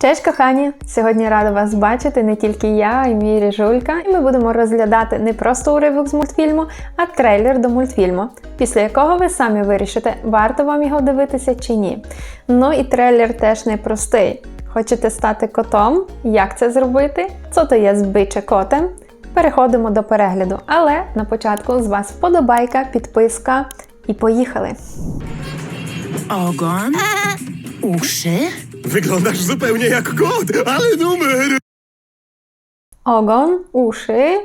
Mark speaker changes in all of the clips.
Speaker 1: Cześć, кохані! Сьогодні рада вас бачити не тільки я, і мій ріжулька, і ми будемо розглядати не просто уривок з мультфільму, а трейлер до мультфільму, після якого ви самі вирішите, варто вам його дивитися чи ні. Ну і трейлер теж непростий. Хочете стати котом? Як це зробити? Co to jest bycie котем? Переходимо до перегляду, але на початку з вас вподобайка, підписка і поїхали!
Speaker 2: Ogon? Uszy?
Speaker 3: Wyglądasz zupełnie jak kot, ale numer!
Speaker 1: Огон, уші,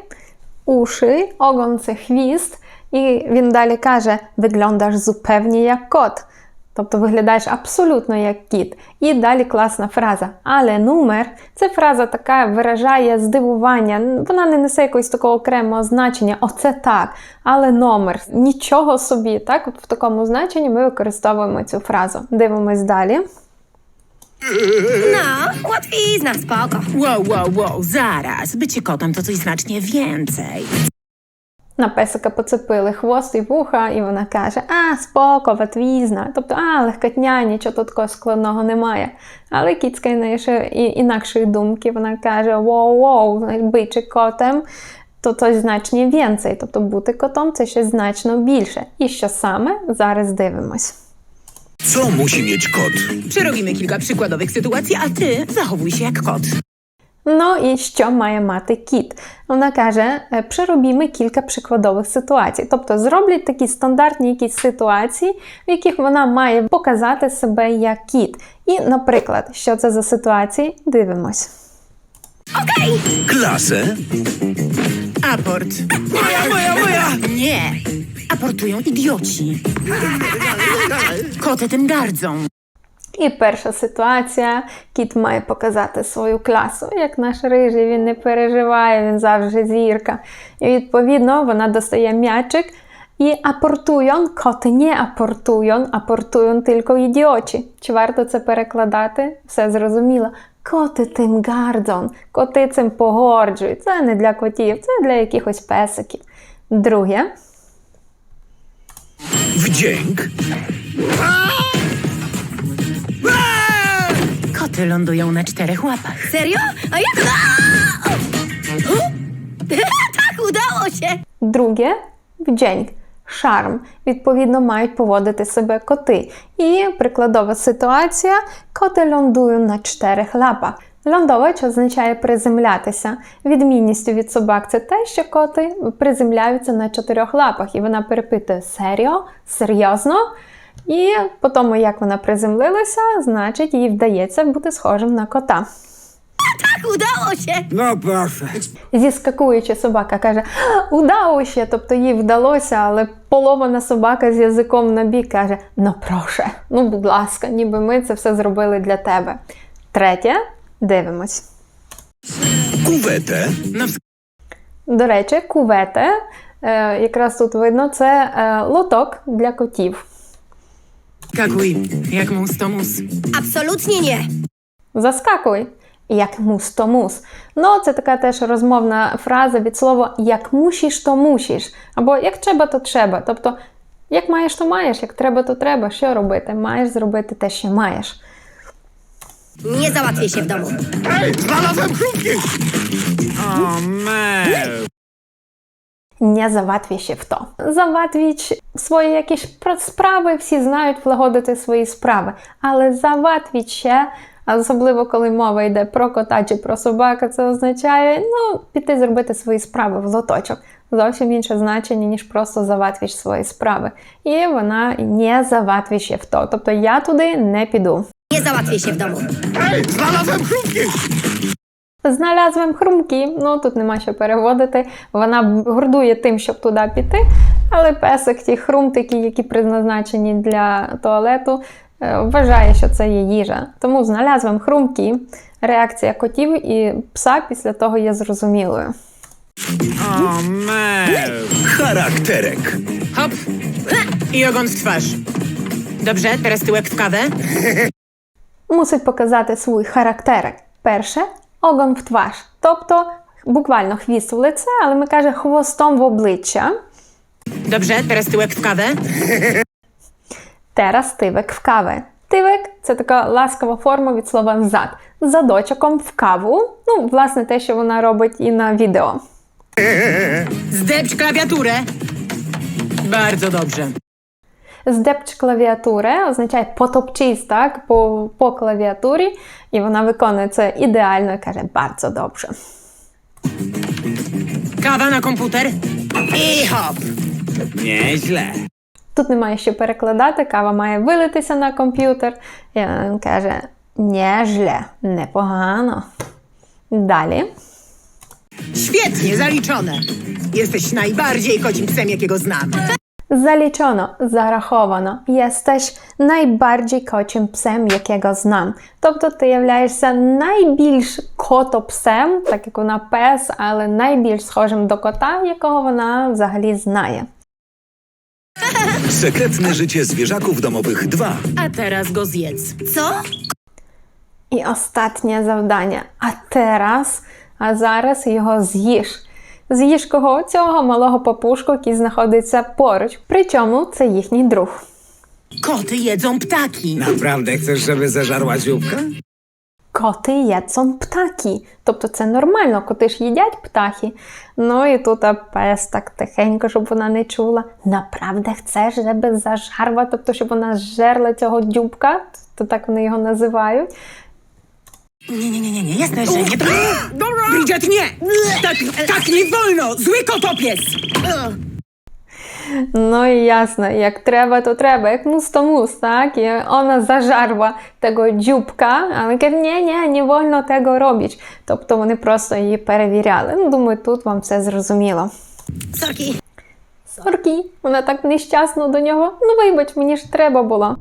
Speaker 1: уші, огон це хвіст, і він далі каже: виглядаєш zupełnie як кот. Тобто виглядаєш абсолютно як кіт. І далі класна фраза. Але номер це фраза така виражає здивування. Вона не несе якогось такого окремого значення. Оце так. Але номер нічого собі. Так, от в такому значенні ми використовуємо цю фразу. Дивимось далі.
Speaker 4: No, łatwizna, spoko.
Speaker 2: Wow, wow, wow, zaraz. Bycie kotem to coś znacznie więcej.
Speaker 1: На песика поцепили хвост і вуха, і вона каже: А, споко, ватвізна. Тобто, а, легкотня, нічого тут такого складного немає. Але кіцька і інакшої думки. Вона каже: Воу-воу, бичи котем, то coś значно więcej. Тобто бути котом це щось значно більше. І що саме зараз дивимось.
Speaker 3: Co musi mieć kot?
Speaker 2: Przerobimy kilka przykładowych sytuacji, a ty zachowuj się jak kot.
Speaker 1: Ну і що має мати кіт? Вона каже: е, приробімо кілька прикладових ситуацій. Тобто зроблять такі стандартні якісь ситуації, в яких вона має показати себе як кіт. І, наприклад, що це за ситуації? Дивимось.
Speaker 3: Klasę?
Speaker 2: Aport. Moja, moja, moja! Nie! Aportują idioci. Koty tym gardzą.
Speaker 1: І перша ситуація: кіт має показати свою класу. Як наш рижий, він не переживає, він завжди зірка. І відповідно вона достає м'ячик. І апортуйон, коти не апортуйон, апортуйон тільки ідіочі. Чи варто це перекладати? Все зрозуміло. Коти тим гарdzą, коти цим погорджують. Це не для котів, це для якихось песиків. Друге.
Speaker 3: Wdzięk?
Speaker 2: Koty lądują na czterech łapach.
Speaker 4: Serio? A jak? A! O! tak, udało się!
Speaker 1: Друге вдзень, шарм. Відповідно, мають поводити себе коти. І прикладова ситуація: коти лондують на чотирих лапах. Лондович означає приземлятися. Відмінністю від собак це те, що коти приземляються на чотирьох лапах. І вона перепитує серйо, серйозно. І по тому, як вона приземлилася, значить, їй вдається бути схожим на кота.
Speaker 4: Tak, udało się!
Speaker 3: No proszę.
Speaker 1: Собака каже: Удало ще, тобто їй вдалося, але поломана собака з язиком на бік каже: Ну проше, ну будь ласка, ніби ми це все зробили для тебе. Третє, дивимось.
Speaker 2: W
Speaker 1: До речі, кувете, е, якраз тут видно, це е, лоток для котів.
Speaker 2: skakuj, jak mus to mus.
Speaker 4: Absolutnie nie!
Speaker 1: Заскакуй. Як мус, то мус. Ну, це така теж розмовна фраза від слова як мусіш, то мусіш. Або як треба, то треба. Тобто, як маєш, то маєш, як треба, то треба. Що робити? Маєш зробити те, що маєш.
Speaker 4: Nie załatwię się w domu.
Speaker 3: Ej, znalazłem chrupki!
Speaker 2: O.
Speaker 1: Не заватвіще в то. Заватвіч свої якісь про- справи, всі знають влагодити свої справи. Але заватвіче, а особливо коли мова йде про кота чи про собака, це означає ну, піти зробити свої справи в лоточок. Зовсім інше значення, ніж просто заватвіч свої справи. І вона не заватвіще в то. Тобто я туди не піду.
Speaker 4: Nie załatwię się w domu.
Speaker 3: Ej, znalazłem chrupki!
Speaker 1: Знalazłem хрумки, ну тут нема що переводити. Вона гордує тим, щоб туди піти. Але песик, ті хрумтики, які призначені для туалету, е, вважає, що це є їжа. Тому знalazłem хрумки. Реакція котів і пса після того є зрозумілою.
Speaker 3: Charakterek.
Speaker 2: Hop. I ogon w twarz. Dobrze, teraz tyłek w kawę.
Speaker 1: Мусить показати свій характерик. Перше огон в тваш. Тобто буквально хвіст в лице, але ми каже хвостом в обличчя.
Speaker 2: Dobrze, teraz tyłek w kawę.
Speaker 1: Teraz тивик в кави. Тивик це така ласкава форма від слова зад. за дочоком в каву. Ну, власне, те, що вона робить і на відео.
Speaker 2: Zdepcz klawiaturę. Bardzo dobrze.
Speaker 1: Здепч клавіатури означає потопчись так, по, по клавіатурі, і вона виконує це ідеально і каже bardzo добре.
Speaker 2: Kawa na komputer. I hop.
Speaker 3: Nieźle.
Speaker 1: Тут немає що перекладати, кава має вилитися на комп'ютер. І він каже: Nieźle, непогано. Далі.
Speaker 2: Świetnie, zaliczone. Jesteś najbardziej kocim psem, jakiego znam.
Speaker 1: Залічено, зараховано. Єстеш найбарdziej кочим псем, якого знам. Тобто ти являєшся найбільш котопсем, так як вона пес, але найбільш схожим до кота, якого вона взагалі знає.
Speaker 3: Sekretne życie zwierzaków domowych 2.
Speaker 2: A teraz go zjedz.
Speaker 4: Co?
Speaker 1: І останнє завдання. А teraz, а зараз його з'їж. З'їж кого? Цього малого папушку, який знаходиться поруч. Причому це їхній друг.
Speaker 2: Koty jedzą ptaki.
Speaker 3: Naprawdę chcesz, żeby zeżarła dzióbka?
Speaker 1: Коти jedzą птаки. Тобто це нормально, коти ж їдять птахи. Ну і тут а, пес так тихенько, щоб вона не чула. Направда chcesz, żeby зажарла, тобто, щоб вона зжерла цього дюбка, то так вони його називають.
Speaker 2: Nie, nie, nie, nie, nie, jasne, że nie. Bridget, nie! Tak, tak nie wolno! Zły kotopies!
Speaker 1: Ну і ясно, як треба, то треба, як мус, то мус, так? І вона зажарла того дюбка, але каже, ні, ні, не вольно того робити. Тобто вони просто її перевіряли. Ну, думаю, тут вам все зрозуміло.
Speaker 4: Sorki.
Speaker 1: Соркі, вона так нещасно до нього. Ну, вибач, мені ж треба було.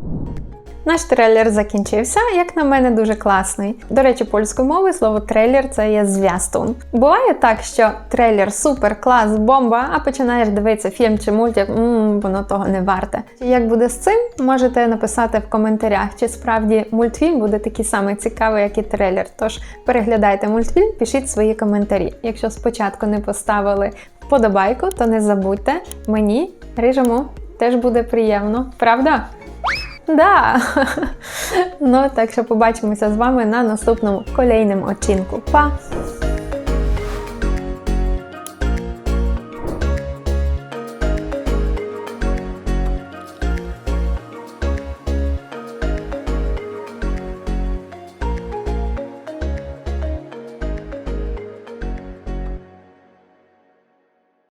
Speaker 1: Наш трейлер закінчився, як на мене, дуже класний. До речі, польською мовою слово трейлер це є зв'язтун. Буває так, що трейлер супер, клас, бомба, а починаєш дивитися фільм чи мультик, мм, воно того не варте. Як буде з цим, можете написати в коментарях, чи справді мультфільм буде такий самий цікавий, як і трейлер. Тож переглядайте мультфільм, пишіть свої коментарі. Якщо спочатку не поставили вподобайку, то не забудьте мені, рижому, теж буде приємно, правда? Да. ну так що побачимося з вами на наступному колейному очинку. Па!